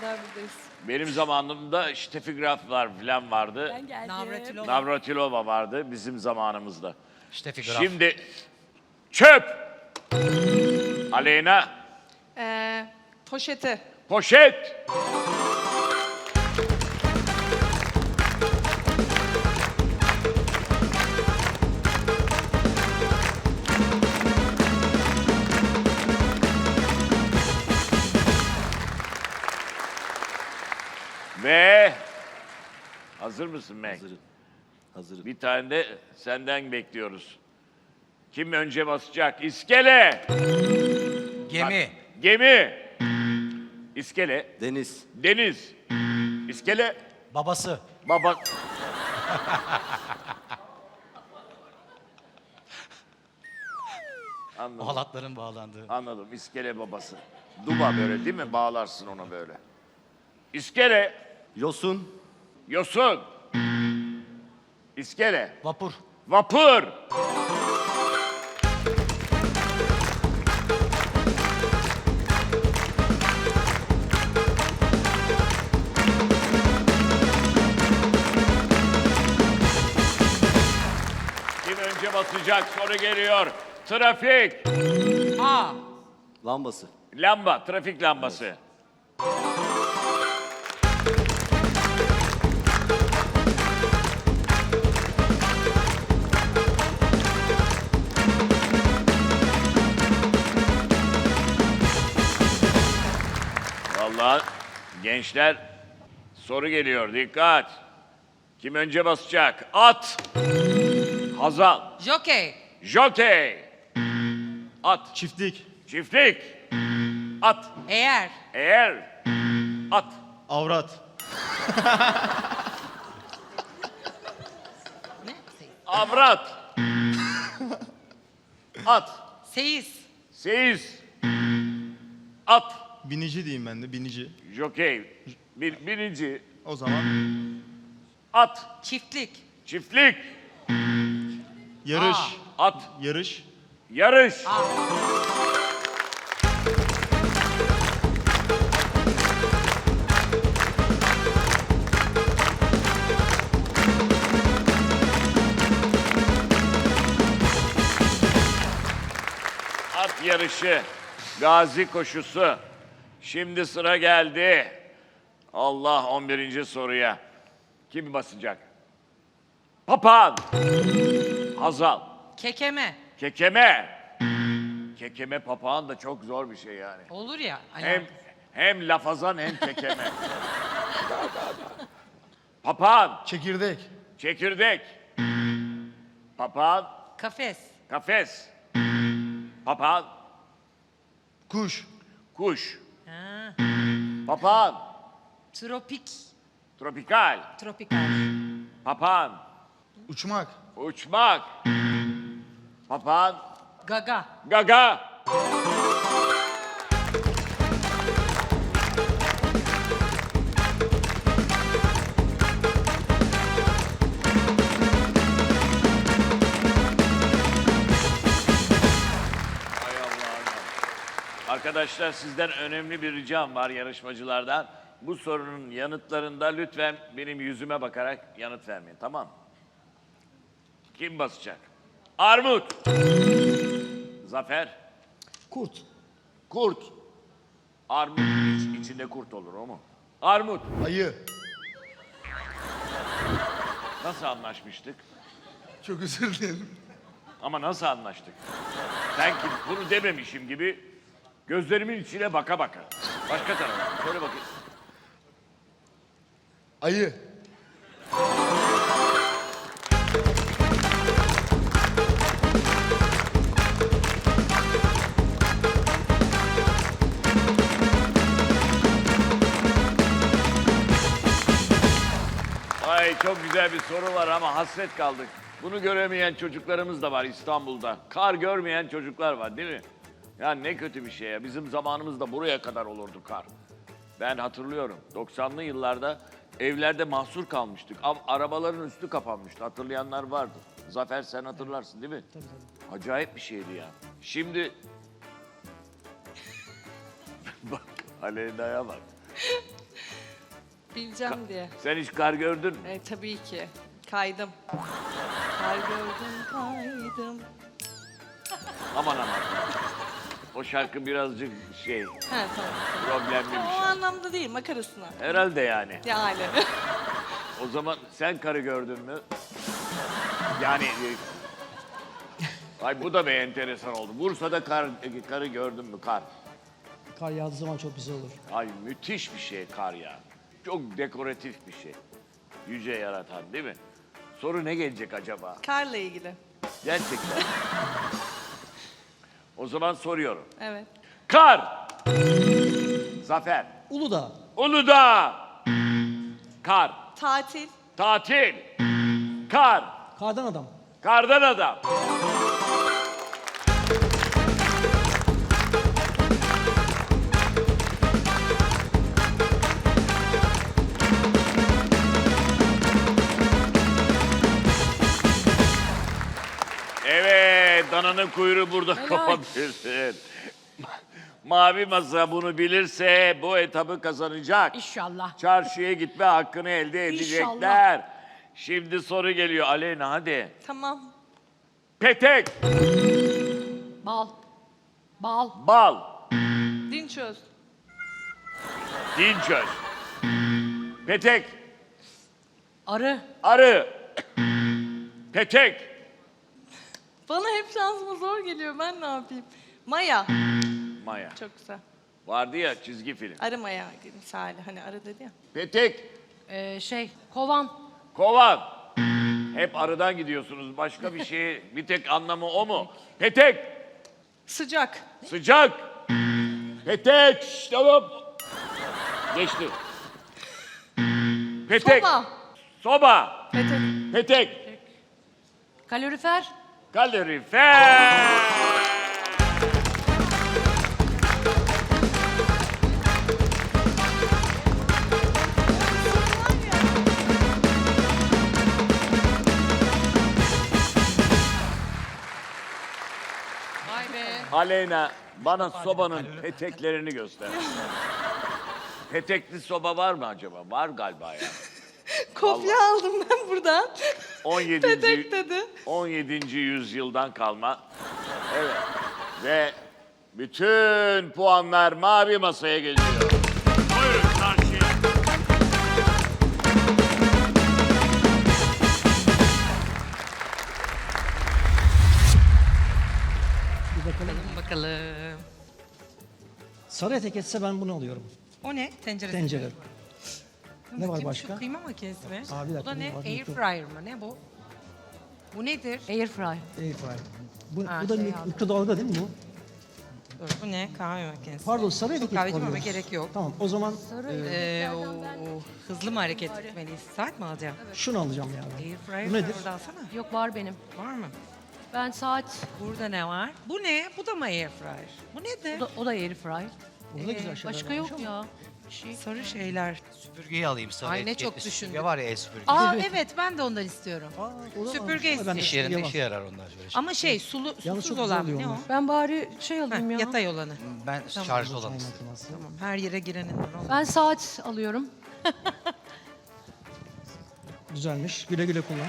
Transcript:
kadar buradayız. Benim zamanımda Steffigraflar falan vardı. Ben geldim. Navratilova. Navratilova vardı bizim zamanımızda. Steffi Graf. Şimdi çöp. Aleyna Ee, poşeti. poşet. Hazır mısın Meg? Hazırım. Hazırım. Bir tane de senden bekliyoruz. Kim önce basacak? İskele. Gemi. Gemi. İskele. Deniz. Deniz. İskele. Babası. Baba. Anladım. Halatların bağlandığı. Anladım. İskele babası. Duba böyle değil mi? Bağlarsın ona böyle. İskele. Yosun. Yosun. İskele. Vapur. Vapur. Kim önce basacak soru geliyor. Trafik. A. Lambası. Lamba, trafik lambası. Vallahi gençler soru geliyor. Dikkat. Kim önce basacak? At. Hazal. Jockey. Jockey. At. Çiftlik, Çiftlik. At. Eğer. Eğer. At. avrat, Ne? Avrat. At. Seyis. Seyis. At. Binici diyeyim ben de, binici. Jokey. Bir, birinci. O zaman At. Çiftlik. Çiftlik. yarış, At. yarış, Yarış. At yarışı. Gazi koşusu. Şimdi sıra geldi. Allah 11. soruya. Kim basacak? Papağan. Hazal. Kekeme. Kekeme. Kekeme papağan da çok zor bir şey yani. Olur ya. Hani Hem hem lafazan hem kekeme. Papağan, çekirdek, çekirdek. Papağan, Kafes. kafes. Papağan, kuş, kuş. Papağan, Tropik. tropikal. Tropikal. Papağan, uçmak, uçmak. Papağan, Gaga. gaga. Arkadaşlar sizden önemli bir ricam var yarışmacılardan. Bu sorunun yanıtlarında lütfen benim yüzüme bakarak yanıt vermeyin tamam mı? Kim basacak? Armut. Zafer. kurt, Kurt. Armut iç- içinde kurt olur o mu? Armut. ayı. Nasıl anlaşmıştık? Çok özür dilerim. Ama nasıl anlaştık? Sanki bunu dememişim gibi gözlerimin içine baka baka. Başka tarafa. Şöyle bakayım. Ayı, Ay çok güzel bir soru var ama hasret kaldık. Bunu göremeyen çocuklarımız da var İstanbul'da. Kar görmeyen çocuklar var değil mi? Ya ne kötü bir şey ya. Bizim zamanımızda buraya kadar olurdu kar. Ben hatırlıyorum. 90'lı yıllarda evlerde mahsur kalmıştık. Ama arabaların üstü kapanmıştı. Hatırlayanlar vardı. Zafer sen hatırlarsın değil mi? Tabii tabii. Acayip bir şeydi ya. Şimdi... bak Aleyna'ya bak. Bileceğim diye. Sen hiç kar gördün mü? E, tabii ki. Kaydım. Kar gördüm kaydım. Aman aman. O şarkı birazcık şey, He tamam. problemli bir O şey. anlamda değil makarasına. Herhalde yani. Yani. O zaman sen karı gördün mü? Yani... e, Ay bu da bir enteresan oldu. Bursa'da kar, e, karı gördün mü kar? Kar yağdığı zaman çok güzel olur. Ay müthiş bir şey kar ya. Çok dekoratif bir şey. Yüce yaratan değil mi? Soru ne gelecek acaba? Karla ilgili. Gerçekten. O zaman soruyorum. Evet. Kar. Zafer. Uludağ, Uludağ. Kar. Tatil. Tatil. Kar. kardan adam. Kardan adam. Dananın kuyruğu burada kopabilir. Mavi masa bunu bilirse bu etabı kazanacak. İnşallah. Çarşıya gitme hakkını elde edecekler. Şimdi soru geliyor Aleyna hadi. Tamam. Petek, Bal. Bal. bal, Dinçöz. dinçöz. Petek, Arı. arı. Petek, Bana hep şansıma zor geliyor. Ben ne yapayım? Maya. maya. Çok güzel. Vardı ya çizgi film. Arı maya misali. Hani arı dedi ya. Petek, Ee, şey. Kovan. kovan. Hep arıdan gidiyorsunuz. Başka bir şey, bir tek anlamı o mu? Petek, Sıcak. sıcak. Petek, şşt, tamam. Geçti. Petek, Soba. soba. Petek. Petek, Kalorifer. Kalorifer. Vay be. Aleyna bana sobanın peteklerini göster. Petekli soba var mı acaba? Var galiba ya. Kopya aldım ben buradan. 17. Petek dedi. 17. yüzyıldan kalma. Evet. Ve bütün puanlar mavi masaya geliyor. Buyurun karşıya. Bir bakalım. Bakalım. Sarı etek etse ben bunu alıyorum. O ne? Tencere. Tencere. Ne var Bakayım başka? Şu kıyma makinesi mi? Aa, bir dakika, bu da ne? bak, Air dur. fryer mı? Ne bu? Bu nedir? Airfry. Airfryer. Bu, Ha, bu da şey mik- aldım. mikrodalga değil mi bu? Dur, bu ne? Kahve makinesi. Pardon sarı Çok etek kahve alıyoruz. içmeme gerek yok. Tamam o zaman Ee, o, hızlı mı hareket etmeliyiz? Saat mi alacağım? şunu alacağım yani. Air fryer Bu nedir? Orada alsana. Yok var benim. Var mı? Ben saat. Burada ne var? Bu ne? Bu da mı air fryer? Bu nedir? O da, o da airfry. Burada güzel şeyler Başka varmış yok ama. ya. Şey. Sarı şeyler. Süpürgeyi alayım sana. Ay, ne etiketli çok süpürge düşündüm. var ya el süpürge. Aa evet ben de ondan istiyorum. Aa, Süpürge ama bende İş süpürge yerinde var. işe yarar onlar şöyle. Ama şey sulu, Yalnız susuz çok güzel olan oluyor ne o? onlar. Ben bari şey alayım Heh, ya. yatay olanı. Ben şarjlı olanı Çay istedim. Tamam her yere girenin var. Ben saat alıyorum. Güzelmiş. Güle güle kullan.